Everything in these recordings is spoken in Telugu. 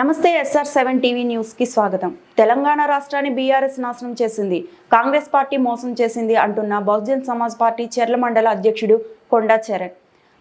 నమస్తే ఎస్ఆర్ సెవెన్ టీవీ న్యూస్కి స్వాగతం. తెలంగాణ రాష్ట్రాన్ని బీఆర్ఎస్ నాశనం చేసింది. కాంగ్రెస్ పార్టీ మోసం చేసింది అంటున్న బహుజన్ సమాజ్ పార్టీ చెర్ల మండల అధ్యక్షుడు కొండా చరణ్.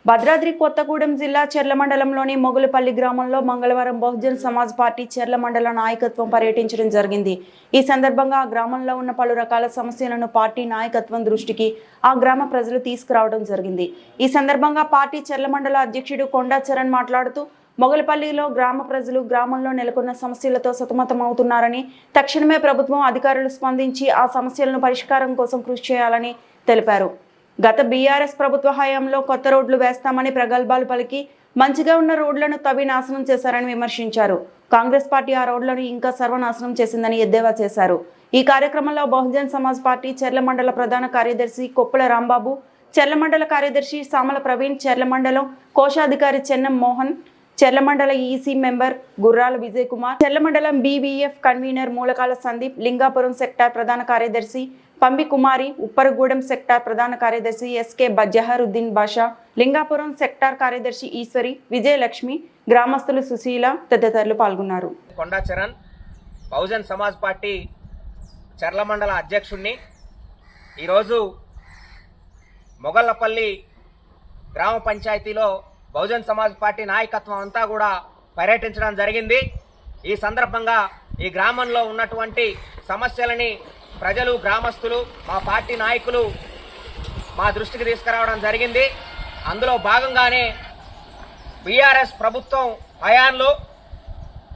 భద్రాద్రి కొత్తగూడెం జిల్లా చెర్ల మండలంలోని మొగులపల్లి గ్రామంలో మంగళవారం బహుజన్ సమాజ్ పార్టీ చెర్ల మండల నాయకత్వం పర్యటించడం జరిగింది. ఈ సందర్భంగా ఆ గ్రామంలో ఉన్న పలు రకాల సమస్యలను పార్టీ నాయకత్వం దృష్టికి ఆ గ్రామ ప్రజలు తీసుకురావడం జరిగింది. ఈ సందర్భంగా పార్టీ చెర్ల మండల అధ్యక్షుడు కొండా చరణ్ మాట్లాడుతూ మొగలపల్లిలో గ్రామ ప్రజలు గ్రామంలో నెలకొన్న సమస్యలతో సతమతమవుతున్నారని తక్షణమే ప్రభుత్వం అధికారులు స్పందించి ఆ సమస్యలను పరిష్కారం కోసం కృషి చేయాలని తెలిపారు. గత బీఆర్ఎస్ ప్రభుత్వ హయాంలో కొత్త రోడ్లు వేస్తామని ప్రగల్భాలు పలికి మంచిగా ఉన్న రోడ్లను తవ్వి నాశనం చేశారని విమర్శించారు. కాంగ్రెస్ పార్టీ ఆ రోడ్లను ఇంకా సర్వనాశనం చేసిందని ఎద్దేవా చేశారు. ఈ కార్యక్రమంలో బహుజన్ సమాజ్ పార్టీ చెర్ల మండల ప్రధాన కార్యదర్శి కొప్పుల రాంబాబు చెర్ల మండల కార్యదర్శి సామల ప్రవీణ్ చెర్ల మండలం కోశాధికారి చెన్నం మోహన్ చెర్లమండల ఈసీ మెంబర్ గుర్రాల విజయ్ కుమార్ చెర్లమండలం బీవీఎఫ్ కన్వీనర్ మూలకాల సందీప్ లింగాపురం సెక్టార్ ప్రధాన కార్యదర్శి పంబి కుమారి ఉప్పరగూడెం సెక్టార్ ప్రధాన కార్యదర్శి ఎస్కే బజహరుద్దీన్ బాషా లింగాపురం సెక్టార్ కార్యదర్శి ఈశ్వరి విజయలక్ష్మి గ్రామస్తులు సుశీల తదితరులు పాల్గొన్నారు. కొండా చరణ్ బహుజన్ సమాజ్ పార్టీ చర్ల మండల అధ్యక్షుణ్ణి. ఈరోజు మొగల్లపల్లి గ్రామ పంచాయతీలో బహుజన్ సమాజ్ పార్టీ నాయకత్వం అంతా కూడా పర్యటించడం జరిగింది. ఈ సందర్భంగా ఈ గ్రామంలో ఉన్నటువంటి సమస్యలని ప్రజలు గ్రామస్తులు మా పార్టీ నాయకులు మా దృష్టికి తీసుకురావడం జరిగింది. అందులో భాగంగానే బీఆర్ఎస్ ప్రభుత్వం హయాంలో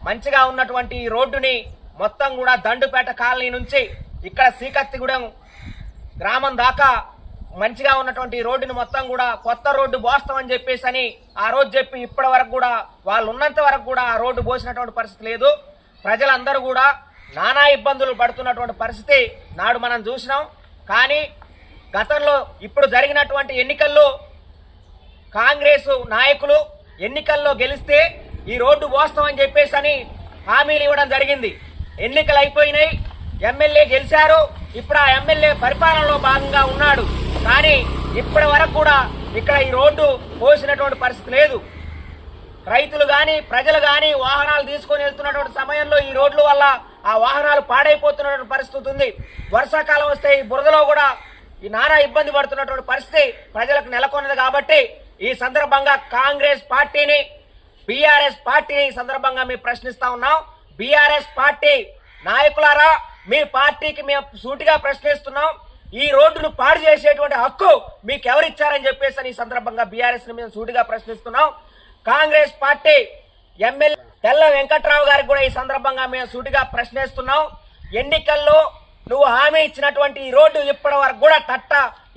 మంచిగా ఉన్నటువంటి ఈ రోడ్డుని మొత్తం కూడా దండుపేట కాలనీ నుంచి ఇక్కడ శ్రీకత్తిగూడెం గ్రామం దాకా మంచిగా ఉన్నటువంటి రోడ్డుని మొత్తం కూడా కొత్త రోడ్డు పోస్తామని చెప్పేసి అని ఆ రోజు చెప్పి ఇప్పటి వరకు కూడా వాళ్ళు ఉన్నంత వరకు కూడా ఆ రోడ్డు పోసినటువంటి పరిస్థితి లేదు. ప్రజలందరూ కూడా నానా ఇబ్బందులు పడుతున్నటువంటి పరిస్థితి నాడు మనం చూసినాం. కానీ గతంలో ఇప్పుడు జరిగినటువంటి ఎన్నికల్లో కాంగ్రెస్ నాయకులు ఎన్నికల్లో గెలిస్తే ఈ రోడ్డు పోస్తామని చెప్పేసి అని హామీలు ఇవ్వడం జరిగింది. ఎన్నికలు అయిపోయినాయి. ఎమ్మెల్యే గెలిచారు. ఇప్పుడు ఆ ఎమ్మెల్యే పరిపాలనలో భాగంగా ఉన్నాడు. కానీ ఇప్పటి వరకు కూడా ఇక్కడ ఈ రోడ్డు పోసినటువంటి పరిస్థితి లేదు. రైతులు కానీ ప్రజలు కానీ వాహనాలు తీసుకొని వెళ్తున్నటువంటి సమయంలో ఈ రోడ్ల వల్ల ఆ వాహనాలు పాడైపోతున్నటువంటి పరిస్థితి ఉంది. వర్షాకాలం వస్తే ఈ బురదలో కూడా ఈ నానా ఇబ్బంది పడుతున్నటువంటి పరిస్థితి ప్రజలకు నెలకొన్నది కాబట్టి ఈ సందర్భంగా కాంగ్రెస్ పార్టీని బీఆర్ఎస్ పార్టీని ఈ సందర్భంగా మేము ప్రశ్నిస్తా ఉన్నాం. బీఆర్ఎస్ పార్టీ నాయకులారా మీ పార్టీకి మేము సూటిగా ప్రశ్నిస్తున్నాం. ఈ రోడ్డును పాడు చేసేటువంటి హక్కు మీకు ఎవరిచ్చారని చెప్పేసి అని ఈ సందర్భంగా బీఆర్ఎస్ మీద మేము సూటిగా ప్రశ్నిస్తున్నాం. కాంగ్రెస్ పార్టీ ఎమ్మెల్యే తెల్ల వెంకట్రావు గారికి కూడా ఈ సందర్భంగా మేము సూటిగా ప్రశ్నిస్తున్నాం. ఎన్నికల్లో నువ్వు హామీ ఇచ్చినటువంటి ఈ రోడ్డు ఇప్పటి వరకు కూడా తట్ట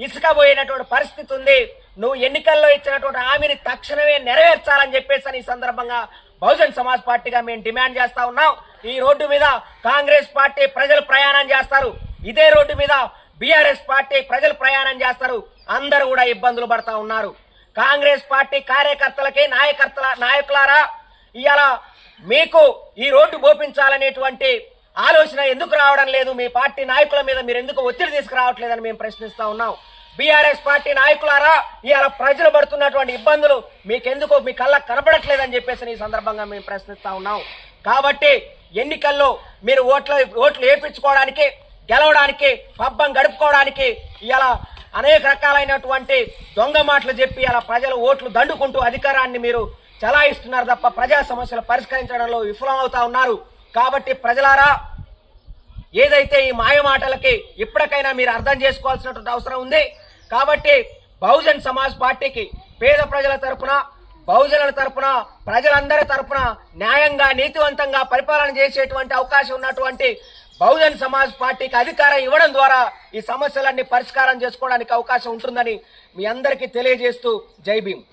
ఇసుక పోయినటువంటి పరిస్థితి ఉంది. నువ్వు ఎన్నికల్లో ఇచ్చినటువంటి హామీని తక్షణమే నెరవేర్చాలని చెప్పేసి అని ఈ సందర్భంగా బహుజన్ సమాజ్ పార్టీగా మేము డిమాండ్ చేస్తా ఉన్నాం. ఈ రోడ్డు మీద కాంగ్రెస్ పార్టీ ప్రజలు ప్రయాణం చేస్తారు. ఇదే రోడ్డు మీద బీఆర్ఎస్ పార్టీ ప్రజలు ప్రయాణం చేస్తారు. అందరూ కూడా ఇబ్బందులు పడతా ఉన్నారు. కాంగ్రెస్ పార్టీ కార్యకర్తలకి నాయకర్తల నాయకులారా ఇవాళ మీకు ఈ రోడ్డు బోపించాలనేటువంటి ఆలోచన ఎందుకు రావడం లేదు? మీ పార్టీ నాయకుల మీద మీరు ఎందుకు ఒత్తిడి తీసుకురావట్లేదని మేము ప్రశ్నిస్తా ఉన్నాం. బీఆర్ఎస్ పార్టీ నాయకులారా ఇవాళ ప్రజలు పడుతున్నటువంటి ఇబ్బందులు మీకెందుకు మీ కళ్ళకు కనబడట్లేదని చెప్పేసి ఈ సందర్భంగా మేము ప్రశ్నిస్తా ఉన్నాం. కాబట్టి ఎన్నికల్లో మీరు ఓట్ల ఓట్లు వేయించుకోవడానికి గెలవడానికి పబ్బం గడుపుకోవడానికి ఇలా అనేక రకాలైనటువంటి దొంగ మాటలు చెప్పి అలా ప్రజలు ఓట్లు దండుకుంటూ అధికారాన్ని మీరు చలాయిస్తున్నారు తప్ప ప్రజా సమస్యలు పరిష్కరించడంలో విఫలమవుతా ఉన్నారు. కాబట్టి ప్రజలారా ఏదైతే ఈ మాయమాటలకి ఇప్పటికైనా మీరు అర్థం చేసుకోవాల్సినటువంటి అవసరం ఉంది. కాబట్టి బహుజన్ సమాజ్ పార్టీకి పేద ప్రజల తరపున బహుజనుల తరపున ప్రజలందరి తరపున న్యాయంగా నీతివంతంగా పరిపాలన చేసేటువంటి అవకాశం ఉన్నటువంటి బహుజన్ సమాజ్ పార్టీకి అధికారం ఇవ్వడం ద్వారా ఈ సమస్యలన్నీ పరిష్కారం చేసుకోవడానికి అవకాశం ఉంటుందని మీ అందరికీ తెలియజేస్తూ జై భీమ్.